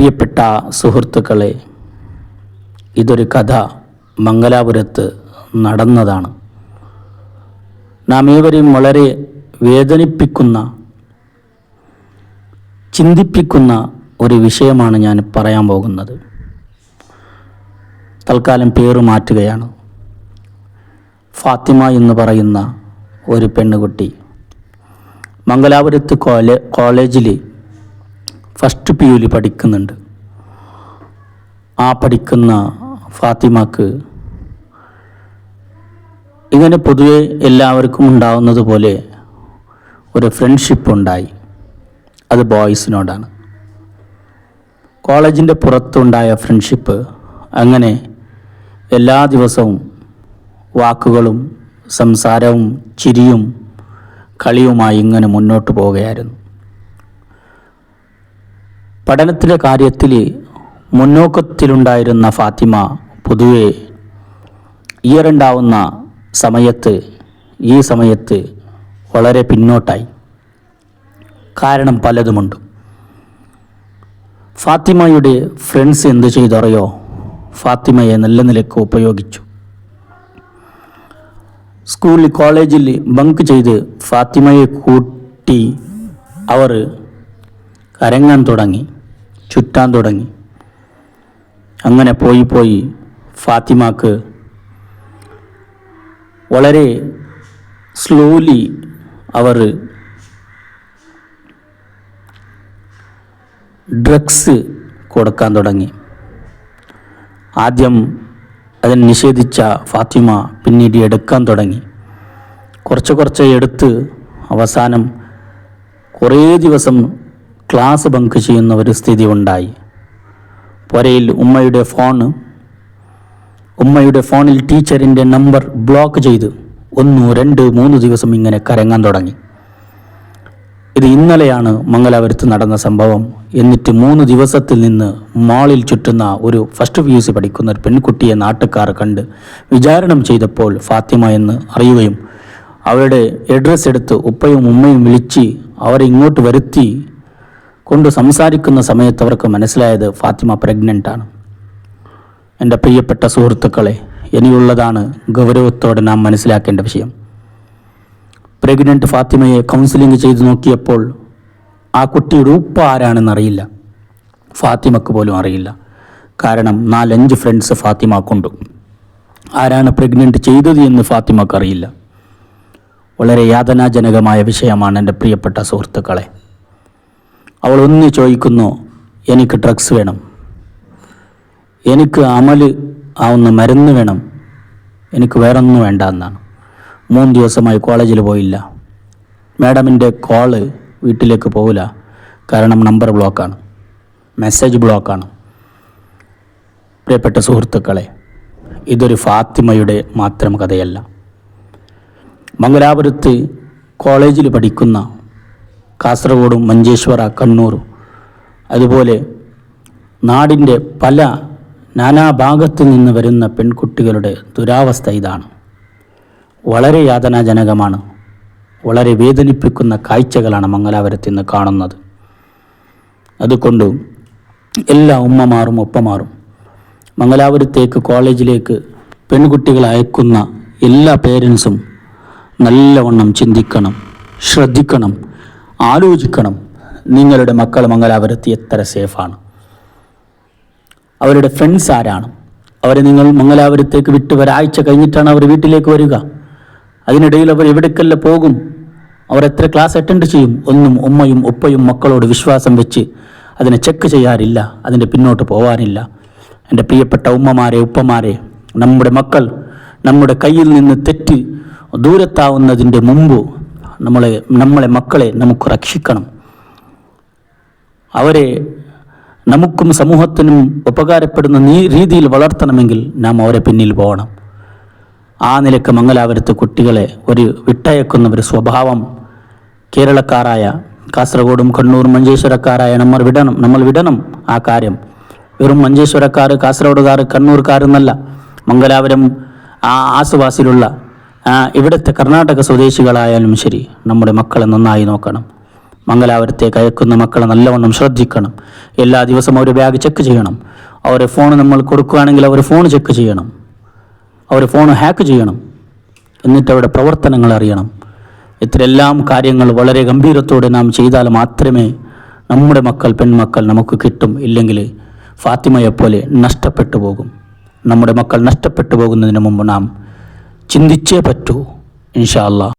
പ്രിയപ്പെട്ട സുഹൃത്തുക്കളെ ഇതൊരു കഥ മംഗലാപുരത്ത് നടന്നതാണ്. നാം ഏവരെയും വളരെ വേദനിപ്പിക്കുന്ന ചിന്തിപ്പിക്കുന്ന ഒരു വിഷയമാണ് ഞാൻ പറയാൻ പോകുന്നത്. തൽക്കാലം പേര് മാറ്റുകയാണ്. ഫാത്തിമ എന്ന് പറയുന്ന ഒരു പെണ്ണുകുട്ടി മംഗലാപുരത്ത് കോളേ കോളേജിൽ ഫസ്റ്റ് പി യുയിൽ പഠിക്കുന്നുണ്ട്. ആ പഠിക്കുന്ന ഫാത്തിമക്ക് ഇങ്ങനെ പൊതുവെ എല്ലാവർക്കും ഉണ്ടാവുന്നത് പോലെ ഒരു ഫ്രണ്ട്ഷിപ്പ് ഉണ്ടായി. അത് ബോയ്സിനോടാണ് കോളേജിന്റെ പുറത്തുണ്ടായ ഫ്രണ്ട്ഷിപ്പ് അങ്ങനെ എല്ലാ ദിവസവും വാക്കുകളും സംസാരവും ചിരിയും കളിയുമായി ഇങ്ങനെ മുന്നോട്ട് പോവുകയായിരുന്നു. പഠനത്തിലെ കാര്യത്തിൽ മുന്നോക്കത്തിലുണ്ടായിരുന്ന ഫാത്തിമ പൊതുവെ ഇയറുണ്ടാവുന്ന സമയത്ത് ഈ സമയത്ത് വളരെ പിന്നോട്ടായി. കാരണം പലതുമുണ്ട്. ഫാത്തിമയുടെ ഫ്രണ്ട്സ് എന്ത് ചെയ്തറിയോ? ഫാത്തിമയെ നല്ല നിലയ്ക്ക് ഉപയോഗിച്ചു. സ്കൂളിൽ കോളേജിൽ ബങ്ക് ചെയ്ത് ഫാത്തിമയെ കൂട്ടി അവർ കരങ്ങാൻ തുടങ്ങി. ചുറ്റാൻ തുടങ്ങി. അങ്ങനെ പോയി പോയി ഫാത്തിമാക്ക് വളരെ സ്ലോലി അവർ ഡ്രഗ്സ് കൊടുക്കാൻ തുടങ്ങി. ആദ്യം അതിന് നിഷേധിച്ച ഫാത്തിമ പിന്നീട് എടുക്കാൻ തുടങ്ങി. കുറച്ച് കുറച്ച് എടുത്ത് അവസാനം കുറേ ദിവസം ക്ലാസ് ബങ്ക് ചെയ്യുന്ന ഒരു സ്ഥിതി ഉണ്ടായി. പുരയിൽ ഉമ്മയുടെ ഫോൺ ഉമ്മയുടെ ഫോണിൽ ടീച്ചറിന്റെ നമ്പർ ബ്ലോക്ക് ചെയ്ത് ഒന്ന് രണ്ട് മൂന്ന് ദിവസം ഇങ്ങനെ കരങ്ങാൻ തുടങ്ങി. ഇത് ഇന്നലെയാണ് മംഗലാപുരത്ത് നടന്ന സംഭവം. എന്നിട്ട് മൂന്ന് ദിവസത്തിൽ നിന്ന് മാളിൽ ചുറ്റുന്ന ഒരു ഫസ്റ്റ് പി യു സി പഠിക്കുന്ന ഒരു പെൺകുട്ടിയെ നാട്ടുകാർ കണ്ട് വിചാരണം ചെയ്തപ്പോൾ ഫാത്തിമ എന്ന് അറിയുകയും അവരുടെ അഡ്രസ്സ് എടുത്ത് ഉപ്പയും ഉമ്മയും വിളിച്ച് അവരെ ഇങ്ങോട്ട് വരുത്തി കൊണ്ട് സംസാരിക്കുന്ന സമയത്ത് അവർക്ക് മനസ്സിലായത് ഫാത്തിമ പ്രഗ്നന്റ് ആണ്. എന്റെ പ്രിയപ്പെട്ട സുഹൃത്തുക്കളെ ഇനിയുള്ളതാണ് ഗൗരവത്തോടെ നാം മനസ്സിലാക്കേണ്ട വിഷയം. പ്രഗ്നന്റ് ഫാത്തിമയെ കൗൺസിലിംഗ് ചെയ്ത് നോക്കിയപ്പോൾ ആ കുട്ടിയുടെ ഉപ്പ ആരാണെന്ന് അറിയില്ല. ഫാത്തിമക്ക് പോലും അറിയില്ല. കാരണം നാലഞ്ച് ഫ്രണ്ട്സ് ഫാത്തിമക്കുണ്ട്. ആരാണ് പ്രഗ്നന്റ് ചെയ്തത് എന്ന് ഫാത്തിമക്ക് അറിയില്ല. വളരെ യാതനാജനകമായ വിഷയമാണ് എന്റെ പ്രിയപ്പെട്ട സുഹൃത്തുക്കളെ. അവൾ ഒന്ന് ചോദിക്കുന്നു എനിക്ക് ഡ്രഗ്സ് വേണം. എനിക്ക് അമൽ ആവുന്ന മരുന്ന് വേണം. എനിക്ക് വേറൊന്നും വേണ്ട എന്നാണ്. മൂന്ന് ദിവസമായി കോളേജിൽ പോയില്ല. മാഡമിന്റെ കോൾ വീട്ടിലേക്ക് പോകില്ല കാരണം നമ്പർ ബ്ലോക്കാണ്. മെസ്സേജ് ബ്ലോക്കാണ്. പ്രിയപ്പെട്ട സുഹൃത്തുക്കളെ ഇതൊരു ഫാത്തിമയുടെ മാത്രം കഥയല്ല. മംഗലാപുരത്ത് കോളേജിൽ പഠിക്കുന്ന കാസർഗോഡും മഞ്ചേശ്വര കണ്ണൂർ. അതുപോലെ നാടിന്റെ പല നാനാഭാഗത്തു നിന്ന് വരുന്ന പെൺകുട്ടികളുടെ ദുരാവസ്ഥ ഇതാണ്. വളരെ യാതനാജനകമാണ്. വളരെ വേദനിപ്പിക്കുന്ന കാഴ്ചകളാണ് മംഗലാപുരത്ത് ഇന്ന് കാണുന്നത്. അതുകൊണ്ട് എല്ലാ ഉമ്മമാറും ഒപ്പമാറും മംഗലാപുരത്തേക്ക് കോളേജിലേക്ക് പെൺകുട്ടികളെ അയക്കുന്ന എല്ലാ പേരൻസും നല്ലവണ്ണം ചിന്തിക്കണം ശ്രദ്ധിക്കണം ആലോചിക്കണം. നിങ്ങളുടെ മക്കൾ മംഗലാപുരത്ത് എത്ര സേഫാണ്. അവരുടെ ഫ്രണ്ട്സ് ആരാണ്. അവരെ നിങ്ങൾ മംഗലാപുരത്തേക്ക് വിട്ട് ഒരാഴ്ച കഴിഞ്ഞിട്ടാണ് അവർ വീട്ടിലേക്ക് വരിക. അതിനിടയിൽ അവർ എവിടേക്കല്ല പോകും. അവർ എത്ര ക്ലാസ് അറ്റൻഡ് ചെയ്യും. ഒന്നും ഉമ്മയും ഉപ്പയും മക്കളോട് വിശ്വാസം വെച്ച് അതിനെ ചെക്ക് ചെയ്യാറില്ല. അതിന്റെ പിന്നോട്ട് പോകാനില്ല എന്റെ പ്രിയപ്പെട്ട ഉമ്മമാരെ ഉപ്പമാരെ നമ്മുടെ മക്കൾ നമ്മുടെ കയ്യിൽ നിന്ന് തെറ്റ് ദൂരത്താവുന്നതിന്റെ മുമ്പ് നമ്മളെ നമ്മളെ മക്കളെ നമുക്ക് രക്ഷിക്കണം. അവരെ നമുക്കും സമൂഹത്തിനും ഉപകാരപ്പെടുന്ന രീതിയിൽ വളർത്തണമെങ്കിൽ നാം അവരെ പിന്നിൽ പോകണം. ആ നിലയ്ക്ക് മംഗലാപുരത്ത് കുട്ടികളെ ഒരു വിട്ടയക്കുന്ന ഒരു സ്വഭാവം കേരളക്കാരായ കാസർഗോഡും കണ്ണൂരും മഞ്ചേശ്വരക്കാരായ നമ്മൾ വിടണം നമ്മൾ വിടണം ആ കാര്യം. വെറും മഞ്ചേശ്വരക്കാർ കാസർഗോഡുകാർ കണ്ണൂർക്കാർ എന്നല്ല മംഗലാപുരം ആ ആസുവാസിലുള്ള ഇവിടുത്തെ കർണാടക സ്വദേശികളായാലും ശരി നമ്മുടെ മക്കളെ നന്നായി നോക്കണം. മംഗലാപുരത്തേക്ക് അയക്കുന്ന മക്കളെ നല്ലവണ്ണം ശ്രദ്ധിക്കണം. എല്ലാ ദിവസവും അവർ ബാഗ് ചെക്ക് ചെയ്യണം. അവരെ ഫോൺ നമ്മൾ കൊടുക്കുകയാണെങ്കിൽ അവർ ഫോൺ ചെക്ക് ചെയ്യണം. അവർ ഫോൺ ഹാക്ക് ചെയ്യണം. എന്നിട്ട് അവരുടെ പ്രവർത്തനങ്ങൾ അറിയണം. ഇത്തരെല്ലാം കാര്യങ്ങൾ വളരെ ഗംഭീരത്തോടെ നാം ചെയ്താൽ മാത്രമേ നമ്മുടെ മക്കൾ പെൺമക്കൾ നമുക്ക് കിട്ടും. ഇല്ലെങ്കിൽ ഫാത്തിമയെപ്പോലെ നഷ്ടപ്പെട്ടു പോകും. നമ്മുടെ മക്കൾ നഷ്ടപ്പെട്ടു പോകുന്നതിന് മുമ്പ് നാം చిందిచ్చే పట్టు ఇన్షాల్లా